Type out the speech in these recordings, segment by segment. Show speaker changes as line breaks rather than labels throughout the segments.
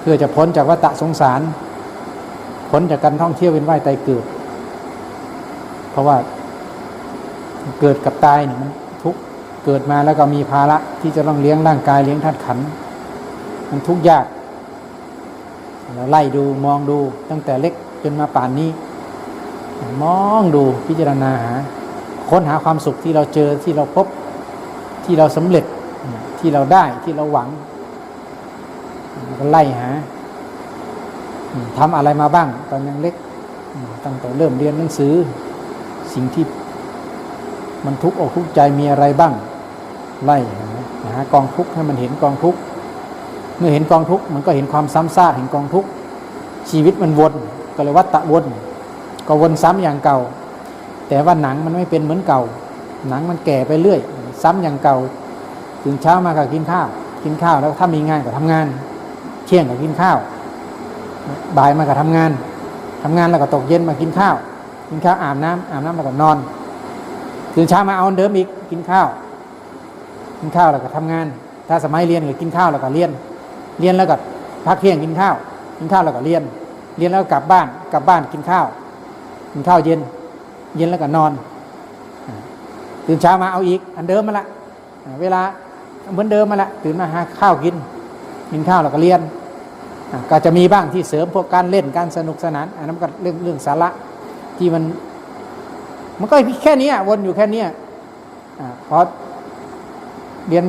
เพื่อจะพ้นจากวัฏสงสาร พ้นจากการท่องเที่ยวเวียนว่ายตายเกิด เพราะว่าเกิดกับตายเนี่ยมันทุกเกิดมาแล้วก็มีภาระที่จะต้องเลี้ยงร่างกายเลี้ยงธาตุขัน มันทุกยากเราไล่ดูมองดูตั้งแต่เล็กจนมาป่านนี้ มองดูพิจารณาหา ค้นหาความสุขที่เราเจอที่เราพบที่เราสำเร็จที่เราได้ที่เราหวัง ก็ไล่หาทำอะไรมาบ้าง ตอนยังเล็กตั้งแต่เริ่มเรียนหนังสือ สิ่งที่มันทุกข์อกทุกข์ใจมีอะไรบ้าง ไล่หาหากองทุกข์ให้มันเห็นกองทุกข์เมื่อเห็นกองทุกข์มันก็เห็นความซ้ำซากเห็นกองทุกข์ชีวิตมันวนก็เลยวัฏฏะวนก็วนซ้ำอย่างเก่า แต่ว่าหนังมันไม่เป็นเหมือนเก่า หนังมันแก่ไปเรื่อย ซ้ำอย่างเก่าตื่นเช้ามาก็กินข้าวกินข้าวแล้วถ้ามีงานก็ทำงาน ที่ยงก็กินข้าว บ่ายมาก็ทำงานทำงานแล้วก็ตกเย็นมากินข้าว กินข้าวอาบน้ำอาบน้ำแล้วก็นอนตื่นเช้ามาเอาเดิมอีกกินข้าว กินข้าวแล้วก็ทำงาน ถ้าสมัยเรียนก็กินข้าวแล้วก็เรียน เรียนแล้วก็พักเที่ยงกินข้าว กินข้าวแล้วก็เรียน เรียนแล้วกลับบ้าน กลับบ้านกินข้าว กินข้าวเย็น เย็นแล้วก็นอน ตื่นเช้ามาเอาอีก อันเดิมมาละ เวลาเหมือนเดิมมาละ ตื่นมาหาข้าวกิน กินข้าวแล้วก็เรียน ก็จะมีบ้างที่เสริมพวกการเล่นการสนุกสนานอันนั้นก็เรื่องเรื่องสาระที่มัน มันก็แค่นี้วนอยู่แค่นี้พอเรียน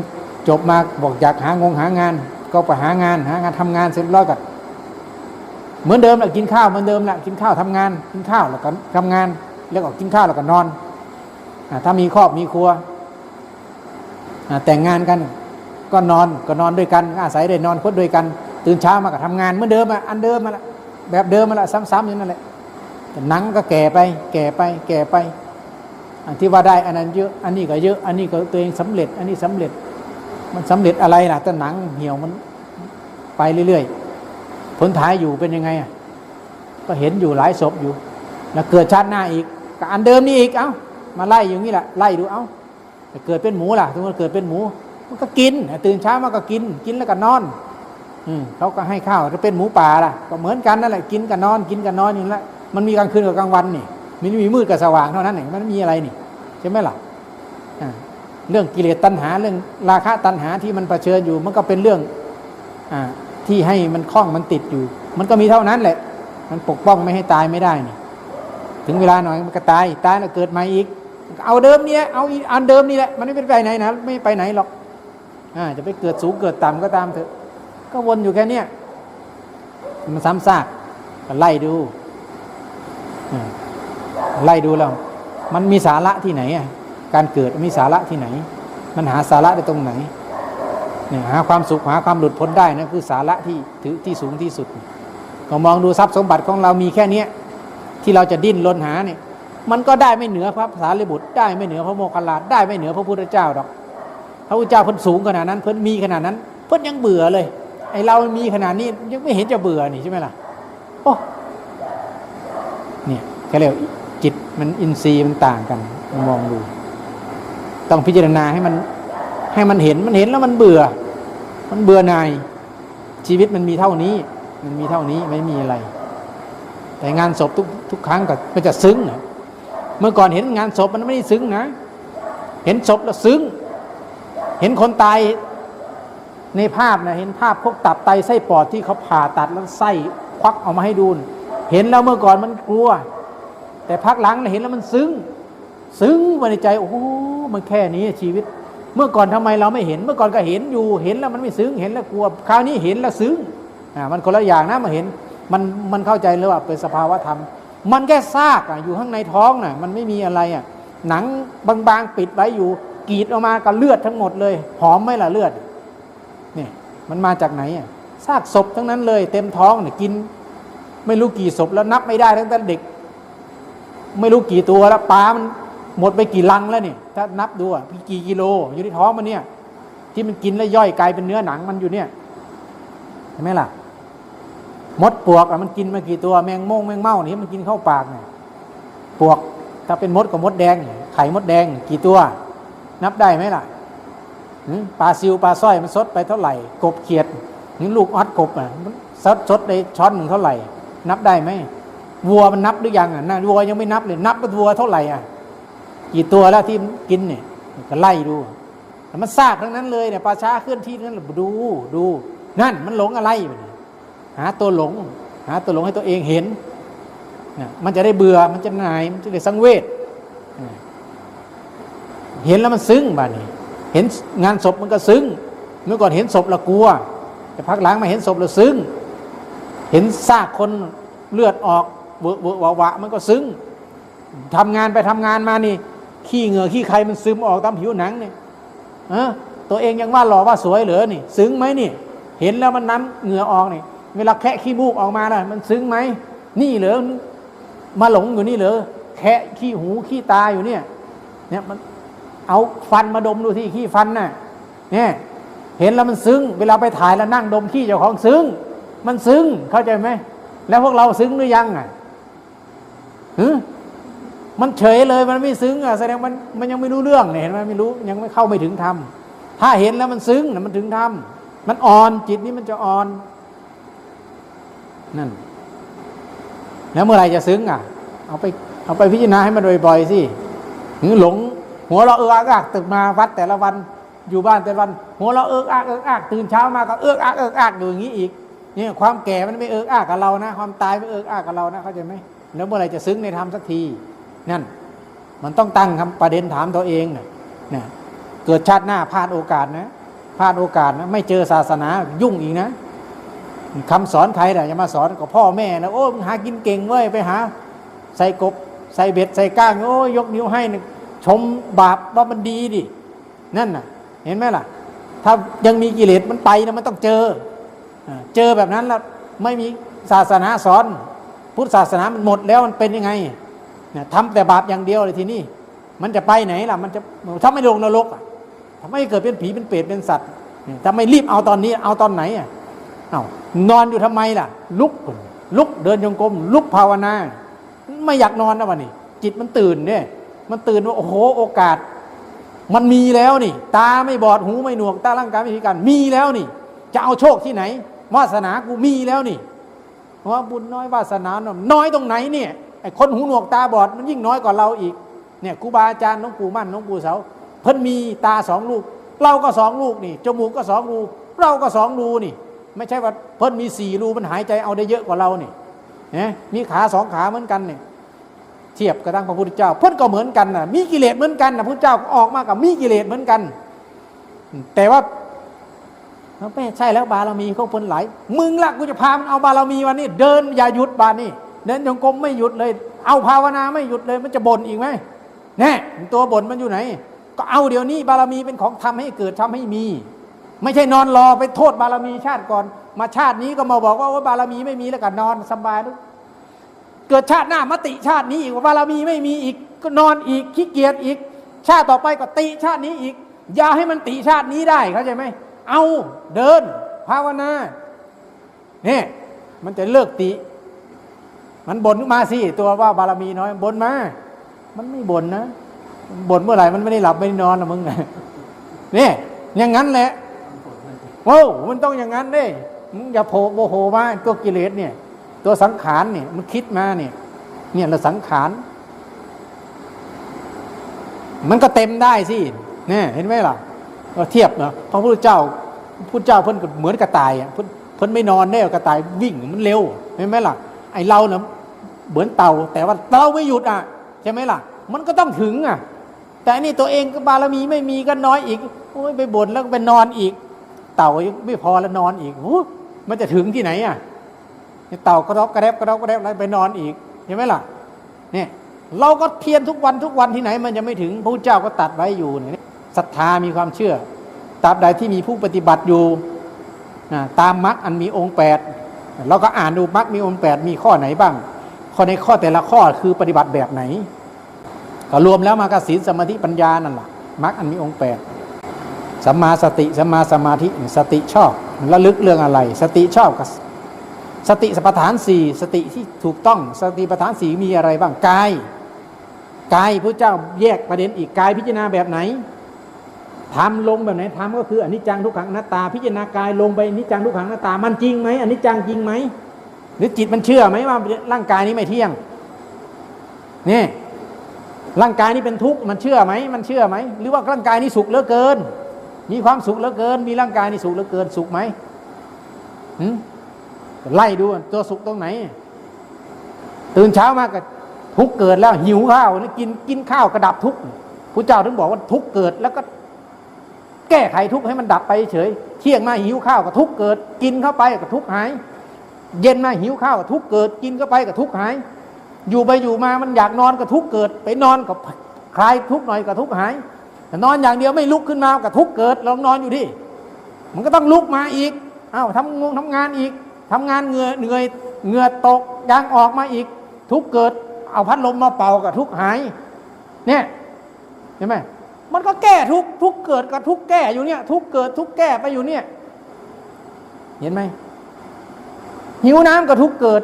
จบมาบอกอยากหางงหางาน ก็ไปหางานหางานทำงานเสร็จแล้วก็เหมือนเดิมแหละกินข้าวเหมือนเดิมแหละกินข้าวทำงาน กินข้าวแล้วก็ทำงานแล้วก็กินข้าวแล้วก็นอนอถ้ามีครอบมีครัวแต่งงานกัน ก็นอนก็นอนด้วยกัน อาศัยได้นอนคดด้วยกัน ตื่นเช้ามาก็ทำงานเหมือนเดิมอะอันเดิมมาละแบบเดิมมาละซ้ำๆอย่างนั้นแหละแต่หนังก็แก่ไป แก่ไป แก่ไป อันที่ว่าได้อันนั้นเยอะ อันนี้ก็เยอะ อันนี้ก็ตัวเองสำเร็จ อันนี้สำเร็จ มันสำเร็จอะไรล่ะแต่หนังเหี่ยวมันไปเรื่อยๆ ผลท้ายอยู่เป็นยังไงอะ ก็เห็นอยู่หลายศพอยู่ แล้วเกิดชาติหน้าอีกก็อันเดิมนี่อีก เอ้า มาไล่อย่างนี้แหละ ไล่ดู เอ้าแต่เกิดเป็นหมูล่ะสมมติเกิดเป็นหมู มันก็กิน ตื่นเช้ามาก็กิน กินแล้วก็นอน เขาก็ให้ข้าวถ้าเป็นหมูป่าล่ะ ก็เหมือนกันนั่นแหละกินกับนอนกินกับนอนอย่างนั้นมันมีกลางคืนกับกลางวันนี่มันมีมืดกับสว่างเท่านั้นเองมันมีอะไรนี่ใช่ไหมล่ะเรื่องกิเลสตัณหาเรื่องราคะตัณหาที่มันเผชิญอยู่ มันก็เป็นเรื่องอที่ให้มันคล้องมันติดอยู่ มันก็มีเท่านั้นแหละ มันปกป้องไม่ให้ตายไม่ได้นี่ ถึงเวลาหน่อยมันก็ตายตายแล้วเกิดใหม่อีก เอาเดิมเนี้ยเอาอันเดิมนี่แหละมันไม่ไปไหนนะไม่ไปไหนหรอกอจะไปเกิดสูงเกิดต่ำก็ตามเถอะ ก็วนอยู่แค่เนี้ยมันซ้ำซากก็ไล่ดูไล่ดูแล้ว มันมีสาระที่ไหนอะการเกิดมีสาระที่ไหน มันหาสาระได้ตรงไหนเนี่ยหาความสุขหาความหลุดพ้นได้นะคือสาระที่ถือที่สูงที่สุดก็มองดูทรัพย์สมบัติของเรามีแค่เนี้ยที่เราจะดิ้นรนหาเนี่ย มันก็ได้ไม่เหนือพระสารีบุตร ได้ไม่เหนือพระโมคคัลลาได้ไม่เหนือพระพุทธเจ้าหรอก พระพุทธเจ้าเพิ่นสูงขนาดนั้น เพิ่นมีขนาดนั้น เพิ่นยังเบื่อเลย ไอเรามีขนาดนี้ยังไม่เห็นจะเบื่อนี่ใช่ไหมล่ะโอ้เนี่ยก็เรียกจิตมันอินทรีย์มันต่างกันมองดู ต้องพิจารณาให้มันให้มันเห็นมันเห็นแล้วมันเบื่อ มันเบื่อหน่ายชีวิตมันมีเท่านี้ มันมีเท่านี้ไม่มีอะไร แต่งานศพทุกทุกครั้งก็มันจะซึ้งเมื่อก่อนเห็นงานศพมันไม่ได้ซึ้งนะ เห็นศพแล้วซึ้ง เห็นคนตาย ในภาพนะเห็นภาพพวกตับไตไส้ปอดที่เขาผ่าตัดแล้วไส้ควักออกมาให้ดู เห็นแล้วเมื่อก่อนมันกลัว แต่พักหลังเห็นแล้วมันซึ้ง ซึ้งมาในใจโอ้โหมันแค่นี้ชีวิต เมื่อก่อนทำไมเราไม่เห็น เมื่อก่อนก็เห็นอยู่เห็นแล้วมันไม่ซึ้งเห็นแล้วกลัว คราวนี้เห็นแล้วซึ้งอ่ามันคนละอย่างนะมาเห็นมันมันเข้าใจเลยว่าเป็นสภาวะธรรม มันแค่ซากอะอยู่ข้างในท้องน่ะมันไม่มีอะไรอะหนังบางๆปิดไว้อยู่กรีดออกมากับเลือดทั้งหมดเลย หอมไหมล่ะเลือด มันมาจากไหนอะซากศพทั้งนั้นเลย เต็มท้องเนี่ยกิน ไม่รู้กี่ศพแล้วนับไม่ได้ตั้งแต่เด็ก ไม่รู้กี่ตัวแล้วปลามันหมดไปกี่ลังแล้วเนี่ยถ้านับดูอะกี่กิโล อยู่ที่ท้องมันเนี่ย ที่มันกินแล้วย่อยกลายเป็นเนื้อหนังมันอยู่เนี่ยเห็นไหมล่ะมดปวกอะมันกินมากี่ตัวแมงม่งแมงเม่านี่มันกินเข้าปากเนี่ยปวกถ้าเป็นมดกับมดแดง ไข่มดแดง กี่ตัว นับได้ไหมล่ะ ปลาซิวปลาสร้อยมันซดไปเท่าไหร่ กบเขียดนี่ลูกออดกบอะมันซดซดในช้อนหนึ่งเท่าไหร่ นับได้ไหมวัวมันนับหรือยังอะนะวัวยังไม่นับเลยนับว่าวัวเท่าไหร่อะกี่ตัวแล้วที่กินเนี่ยก็ไล่ดูแต่มันซากทั้งนั้นเลยเนี่ยปลาช้าเคลื่อนที่นั้นดูดูนั่นมันหลงอะไรวะเนี่หาตัวหลง หาตัวหลงให้ตัวเองเห็นนะมันจะได้เบื่อมันจะหน่ายมันจะได้สังเวชเห็นแล้วมันซึ้งบ้านี้ เห็นงานศพมันก็ซึ้ง เมื่อก่อนเห็นศพเรากลัว แต่พักหลังมาเห็นศพเราซึ้ง เห็นซากคนเลือดออกเวอะเวอะวะวะมันก็ซึ้งทำงานไปทำงานมานี่ขี้เหงื่อขี้ใครมันซึมออกตามผิวหนังเนี่ยเออตัวเองยังว่าหล่อว่าสวยเหรอนี่ ซึ้งไหมนี่ เห็นแล้วมันน้ำเหงื่อออกนี่เวลาแคะขี้มูกออกมาน่ะมันซึ้งไหมนี่เหรอมาหลงอยู่นี่เหรอแคะขี้หูขี้ตาอยู่เนี่ยเนี่ยมัน เอาฟันมาดมดูที่ขี้ฟันน่ะเนี่ยเห็นแล้วมันซึ้ง เวลาไปถ่ายแล้วนั่งดมขี้เจ้าของซึ้ง มันซึ้งเข้าใจไหมแล้วพวกเราซึ้งหรือยังอะหืมันเฉยเลยมันไม่ซึ้งอะแสดงมันมันยังไม่รู้เรื่องเนี่ยเห็นไหมไม่รู้ยังไม่เข้าไม่ถึงธรรมถ้าเห็นแล้วมันซึ้งนะมันถึงธรรมมันอ่อนจิตนี้มันจะอ่อนนั่น แล้วเมื่อไหร่จะซึ้งอะ เอาไปเอาไปพิจารณาให้มันบ่อยๆสิหรือหลง หัวเราะเอออักอักตึกมาวัดแต่ละวันอยู่บ้านแต่ละวัน หัวเราะเอื้ออักเอื้ออักตื่นเช้ามาก็เอื้ออักเอื้ออักอยู่อย่างนี้อีกเนี่ยความแก่มันไม่เอื้ออักกับเรานะ ความตายไม่เอื้ออักกับเรานะเข้าใจไหมแล้วเมื่อไหร่จะซึ้งในธรรมสักทีนั่น มันต้องตั้งคำประเด็นถามตัวเองน่ะนะเกิดชาติหน้าพลาดโอกาสนะพลาดโอกาสนะไม่เจอศาสนายุ่งอีกนะคำสอนใครน่ะจะมาสอนกับพ่อแม่นะโอ้มึงหากินเก่งเว้ยไปหา ใส่กบ ใส่เบ็ดใส่ก้างโอ้ยยกนิ้วให้นะ ชมบาปว่ามันดีดินั่นน่ะ เห็นไหมล่ะ ถ้ายังมีกิเลสมันไปนะมันต้องเจอ เจอแบบนั้นแล้วไม่มีศาสนาสอน พุทธศาสนามันหมดแล้วมันเป็นยังไงเนี่ยทำแต่บาปอย่างเดียวเลยทีนี้มันจะไปไหนล่ะ มันจะถ้าไม่ลงนรกอะถ้าไม่เกิดเป็นผีเป็นเปรตเป็นสัตว์ถ้าไม่รีบเอาตอนนี้เอาตอนไหนอะเอานอนอยู่ทำไมล่ะ ลุกลุกเดินจงกรมลุกภาวนา ไม่อยากนอนนะวันนี้ จิตมันตื่นเนี่ย มันตื่นว่าโอ้โหโอกาส มันมีแล้วนี่ ตาไม่บอดหูไม่หนวกตาร่างกายไม่พิการมีแล้วนี่ จะเอาโชคที่ไหนวาสนากูมีแล้วนี่เพราะว่าบุญน้อยวาสนาน้อยตรงไหนเนี่ยไอ้คนหูหนวกตาบอดมันยิ่งน้อยกว่าเราอีกเนี่ยครูบาอาจารย์น้องปู่มั่นน้องปู่เสาเพิ่นมีตาสองลูก เราก็สองลูกนี่จมูกก็สองรูเราก็สองรูนี่ ไม่ใช่ว่าเพิ่นมีสี่รูมันหายใจเอาได้เยอะกว่าเรานี่นะมีขาสองขาเหมือนกันเนี่ย เทียบกระทั่งพระพุทธเจ้า เพิ่อนก็เหมือนกันนะมีกิเลสเหมือนกันนะพระพุทธเจ้าออกมากับมีกิเลสเหมือนกัน แต่ว่าไม่ใช่แล้วบารมีเขาเพิ่นหลายมึงละกูจะพามันเอาบารมีวันนี้ เดินอย่าหยุดบานนี่เดินจงกรมไม่หยุดเลย เอาภาวนาไม่หยุดเลย มันจะบ่นอีกไหมแน่ตัวบ่นมันอยู่ไหน ก็เอาเดี๋ยวนี้บารมีเป็นของทำให้เกิดทำให้มี ไม่ใช่นอนรอไปโทษบารมีชาติก่อน มาชาตินี้ก็มาบอกว่าว่าบารมีไม่มีแล้วก็นอนสบายเกิดชาติหน้ามติชาตินี้อีกว่าบารมีไม่มีอีกก็นอนอีกขี้เกียจอีก ชาติต่อไปก็ติชาตินี้อีก อย่าให้มันติชาตินี้ได้เข้าใจไหมเอาเดิน ภาวนาเนี่ยมันจะเลิกติ มันบ่นขึ้นมาสิตัวว่าบารมีน้อยบ่นมา มันไม่บ่นนะบ่นเมื่อไหร่มันไม่ได้หลับไม่ได้นอนนะมึงเนี่ยอย่างนั้นแหละโอ้มันต้องอย่างนั้นเด้มึงอย่าโผล่โมโหมาตัวกิเลสเนี่ย ตัวสังขารเนี่ยมันคิดมาเนี่ยเนี่ยเราสังขาร มันก็เต็มได้สิเนี่ยเห็นไหมล่ะเราเทียบเนาะพระพุทธเจ้าพุทธเจ้าเพิ่นเหมือนกระต่ายอะเพิ่นเพิ่นไม่นอนได้กระต่ายวิ่งมันเร็วเห็นไหมล่ะไอเราเนาะเหมือนเต่า แต่ว่าเต่าไม่หยุดอะใช่ไหมล่ะ มันก็ต้องถึงอะ แต่อันนี่ตัวเองก็บารมีไม่มีก็น้อยอีกโอ้ยไปบ่นแล้วก็ไปนอนอีก เต่าไม่พอแล้วนอนอีกโอ้มันจะถึงที่ไหนอะ เต่ากระดอกกระแดบกระดอกกระแดบไปนอนอีกเห็นไหมล่ะเนี่ยเราก็เพียรทุกวันทุกวันที่ไหนมันจะไม่ถึงพระเจ้าก็ตัดไว้อยู่เนี่ยศรัทธามีความเชื่อตราบใดที่มีผู้ปฏิบัติอยู่นะตามมรรคอันมีองค์แปดเราก็อ่านดูมรรคมีองค์แปดมีข้อไหนบ้าง ข้อในข้อแต่ละข้อคือปฏิบัติแบบไหน ก็รวมแล้วมากศีลสมาธิปัญญานั่นแหละมรรคอันมีองค์แปดสัมมาสติสัมมาสมาธิสติชอบระลึกเรื่องอะไร สติชอบกับ สติสปทานสี่สติที่ถูกต้องสติปัฏฐานสี่มีอะไรบ้างกายกายพระเจ้าแยกประเด็นอีกกายพิจารณาแบบไหนทำลงแบบไหนทำก็คืออนิจจังทุกขังอนัตตา พิจารณากายลงไปอนิจจังทุกขังอนัตตามันจริงไหมอนิจจังจริงไหมหรือจิตมันเชื่อไหมว่าร่างกายนี้ไม่เที่ยงนี่ร่างกายนี้เป็นทุกข์มันเชื่อไหมมันเชื่อไหมหรือว่าร่างกายนี้สุขเหลือเกิน มีความสุขเหลือเกิน มีร่างกายนี้สุขเหลือเกินสุขไหมหืม ไล่ดูตัวสุขตรงไหน ตื่นเช้ามาก็ทุกเกิดแล้วหิวข้าวนี่กินกินข้าวกระดับทุกพระเจ้าถึงบอกว่าทุกเกิดแล้วก็ แก้ไขทุกให้มันดับไปเฉย เที่ยงมาหิวข้าวก็ทุกเกิด กินเข้าไปก็ทุกหาย เย็นมาหิวข้าวก็ทุกเกิด กินเข้าไปก็ทุกหาย อยู่ไปอยู่มามันอยากนอนก็ทุกเกิด ไปนอนก็คลายทุกหน่อยก็ทุกหายแต่นอนอย่างเดียวไม่ลุกขึ้นมาก็ทุกเกิดลองนอนอยู่ดิมันก็ต้องลุกมาอีกอ้าวทำงงทำงานอีก ทำงานเหงื่อเหนื่อยเหงื่อตกยางออกมาอีก ทุกเกิดเอาพัดลมมาเป่าก็ทุกหาย เนี่ยเห็นไหมมันก็แก้ทุกทุกเกิดกับทุกแก้อยู่เนี่ย ทุกเกิดทุกแก้ไปอยู่เนี่ย เห็นไหมหิวน้ำก็ทุกเกิด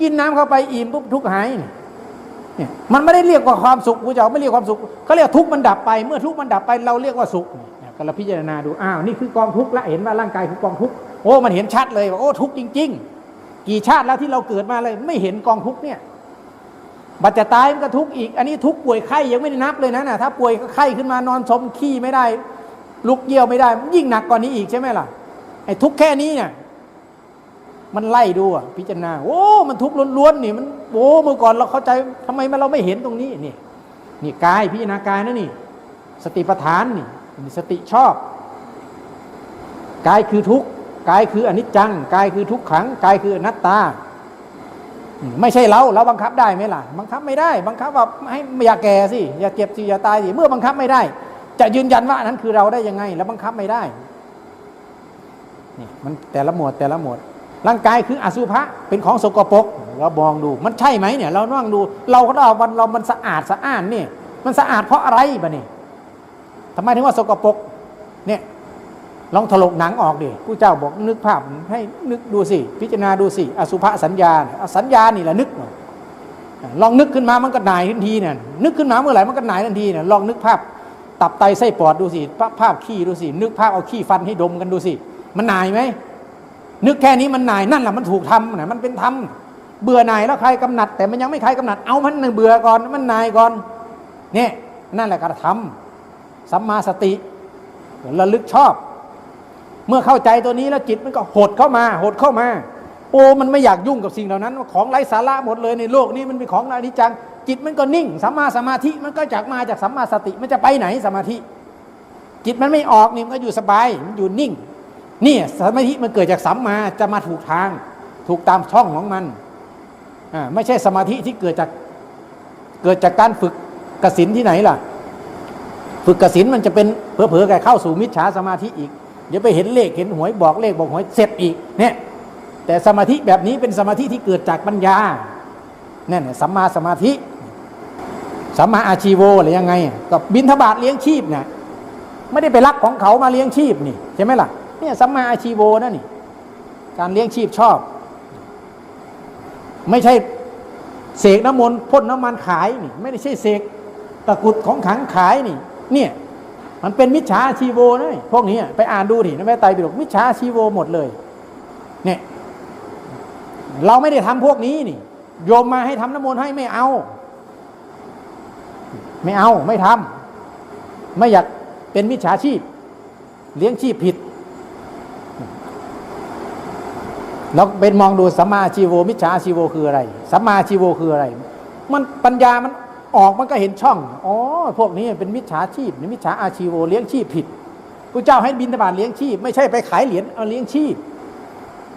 กินน้ำเข้าไปอิ่มปุ๊บทุกหายเนี่ยมันไม่ได้เรียกว่าความสุขพระเจ้าไม่เรียกความสุขเขาเรียกทุกมันดับไป เมื่อทุกมันดับไปเราเรียกว่าสุขเนี่ยก็เราพิจารณาดูอ้าวนี่คือกองทุกข์ละเห็นว่าร่างกายคือกองทุกข์ โอ้มันเห็นชัดเลยว่าโอ้ทุกข์จริง ๆ กี่ชาติแล้วที่เราเกิดมาเลย ไม่เห็นกองทุกข์เนี่ยบัดจะตายมันก็ทุกข์อีก อันนี้ทุกข์ป่วยไข้ยังไม่ได้นับเลยนะนะถ้าป่วยก็ไข้ขึ้นมานอนสมขี้ไม่ได้ ลุกเยี่ยวไม่ได้ ยิ่งหนักกว่านี้อีกใช่ไหมล่ะไอ้ทุกข์แค่นี้เนี่ยมันไล่ดูอะพิจารณาโอ้มันทุกข์ล้วนๆนี่มันโอ้เมื่อก่อนเราเข้าใจทำไมมเราไม่เห็นตรงนี้นี่นี่กายพิจารณากายนะนี่ สติปัฏฐานนี่นี่สติชอบกายคือทุกข์ กายคืออนิจจังกายคือทุกขังกายคืออนัตตา ไม่ใช่เราเราบังคับได้ไหมล่ะ บังคับไม่ได้ บังคับว่าให้อย่าแก่สิอย่าเจ็บสิอย่าตายสิเมื่อบังคับไม่ได้ จะยืนยันว่านั้นคือเราได้ยังไง แล้วบังคับไม่ได้นี่มันแต่ละหมวดแต่ละหมวดร่างกายคืออสุภะเป็นของสกปรกเรามองดูมันใช่ไหมเนี่ย เรานั่งดู เราก็เราวันเรามันสะอาดสะอ้านเนี่ยมันสะอาดเพราะอะไรบะนี่ทำไมถึงว่าสกปรกเนี่ย ลองถลกหนังออกดิผู้เจ้าบอกนึกภาพให้นึกดูสิ พิจารณาดูสิ อสุภสัญญาสัญญานี่แหละนึกลองนึกขึ้นมามันก็หน่ายทันทีเนี่ยนึกขึ้นมาเมื่อไหร่มันก็หน่ายทันทีเนี่ยลองนึกภาพตับไตไส้ปอดดูสิภาพขี้ดูสินึกภาพเอาขี้ฟันให้ดมกันดูสิ มันหน่ายไหมนึกแค่นี้มันหน่ายนั่นแหละมันถูกทำนะมันเป็นธรรมเบื่อหน่ายแล้วใครกำหนัด แต่มันยังไม่ใครกำหนัดเอามันเบื่อก่อนมันหน่ายก่อนเนี่ยนั่นแหละการทำสัมมาสติระลึกชอบ เมื่อเข้าใจตัวนี้แล้วจิตมันก็หดเข้ามา หดเข้ามา โอ้มันไม่อยากยุ่งกับสิ่งเหล่านั้น ของไร้สาระหมดเลยในโลกนี้มันเป็นของอนิจจัง จิตมันก็นิ่งสัมมาสมาธิมันก็จากมาจากสัมมาสติมันจะไปไหนสมาธิ จิตมันไม่ออกนี่มันก็อยู่สบายมันอยู่นิ่งนี่สมาธิมันเกิดจากสัมมาจะมาถูกทาง ถูกตามช่องของมันอ่าไม่ใช่สมาธิที่เกิดจากเกิดจากการฝึกกสินที่ไหนล่ะ ฝึกกสินมันจะเป็นเผลอๆแกเข้าสู่มิจฉาสมาธิอีก เดี๋ยวไปเห็นเลขเห็นหวยบอกเลขบอกหวยเสร็จอีกเนี่ยแต่สมาธิแบบนี้เป็นสมาธิที่เกิดจากปัญญาเนี่ยสัมมาสมาธิสัมมาอาชีโวหรือยังไงกับบินทบาทเลี้ยงชีพเนี่ยไม่ได้ไปรักของเขามาเลี้ยงชีพนี่ใช่ไหมล่ะเนี่ยสัมมาอาชีโวนั่นนี่ การเลี้ยงชีพชอบ ไม่ใช่เสกน้ำมนต์พ่นน้ำมันขายนี่ ไม่ได้ใช่เสกตะกุดของขังขายนี่ เนี่ย มันเป็นมิจฉาชีโวนะพวกนี้ไปอ่านดูดินะแม่ไตรปิฎกมิจฉาชีโวหมดเลย เนี่ย เราไม่ได้ทำพวกนี้นี่โยมมาให้ทำน้ำมนต์ให้ไม่เอา ไม่เอาไม่ทำไม่อยากเป็นมิจฉาชีพ เลี้ยงชีพผิดเราเป็นมองดูสัมมาชีโวมิจฉาชีโวคืออะไรสัมมาชีโวคืออะไร มันปัญญามัน ออกมันก็เห็นช่อง อ๋อ พวกนี้เป็นมิจฉาชีพมิจฉาอาชีโวเลี้ยงชีพผิดพระเจ้าให้บินทบาทเลี้ยงชีพ ไม่ใช่ไปขายเหรียญเอาเลี้ยงชีพ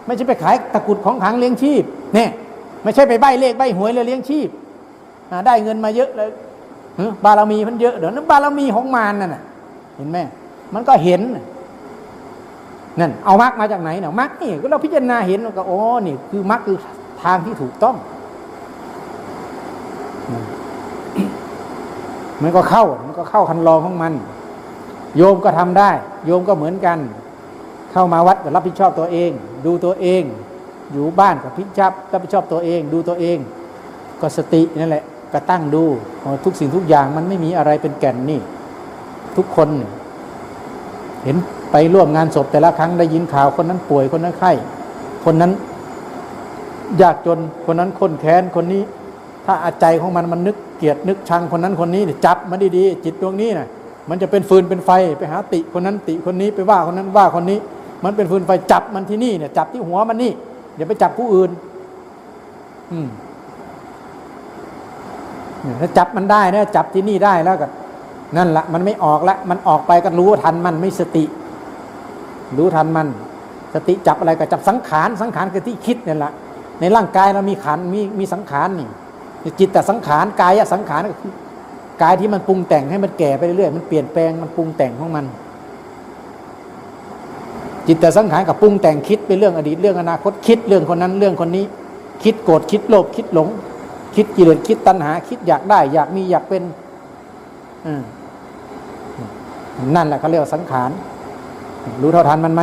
ไม่ใช่ไปขายตะกุดของขังเลี้ยงชีพ เนี่ย ไม่ใช่ไปใบเลขใบหวยเลยเลี้ยงชีพ ได้เงินมาเยอะเลยบารมีมันเยอะเดี๋ยวนั้นบารมีของมารนั่นน่ะ เห็นไหมมันก็เห็นนั่นเอามรรคมาจากไหนเนี่ยมรรคนี่ก็เราพิจารณาเห็นก็โอ้นี่คือมรรคคือทางที่ถูกต้อง มันก็เข้า มันก็เข้าคันลองของมัน โยมก็ทำได้ โยมก็เหมือนกัน เข้ามาวัดก็รับผิดชอบตัวเอง ดูตัวเอง อยู่บ้านก็พิจารรับผิดชอบตัวเอง ดูตัวเอง ก็สตินั่นแหละก็ตั้งดูทุกสิ่งทุกอย่างมันไม่มีอะไรเป็นแก่นนี่ ทุกคนเนี่ยเห็นไปร่วมงานศพแต่ละครั้งได้ยินข่าวคนนั้นป่วยคนนั้นไข้ คนนั้นยากจนคนนั้นคนแค้นคนนี้ ถ้าอาใจของมันมันนึกเกลียดนึกชังคนนั้นคนนี้เนี่ยจับมันดีๆจิตดวงนี้นะมันจะเป็นฟืนเป็นไฟไปหาติคนนั้นติคนนี้ไปว่าคนนั้นว่าคนนี้ มันเป็นฟืนไฟจับมันที่นี่เนี่ยจับที่หัวมันนี่อย่าไปจับผู้อื่น อืมถ้าจับมันได้นะจับที่นี่ได้แล้วก็นั่นละมันไม่ออกละมันออกไปก็รู้ทันมันไม่สติ รู้ทันมัน สติจับอะไรก็จับสังขารสังขารคือที่คิดเนี่ยแหละในร่างกายเรามีขันมีมีสังขารนี่ จิตแต่สังขารกายสังขารกายที่มันปรุงแต่งให้มันแก่ไปเรื่อยๆมันเปลี่ยนแปลงมันปรุงแต่งของมัน จิตแต่สังขารกับปรุงแต่งคิดไปเรื่องอดีตเรื่องอนาคตคิดเรื่องคนนั้นเรื่องคนนี้ คิดโกรธคิดโลภคิดหลง คิดกิเลสคิดตัณหา คิดอยากได้ อยากมีอยากเป็นอนั่นแหละเขาเรียกสังขารรู้เท่าทันมันไหม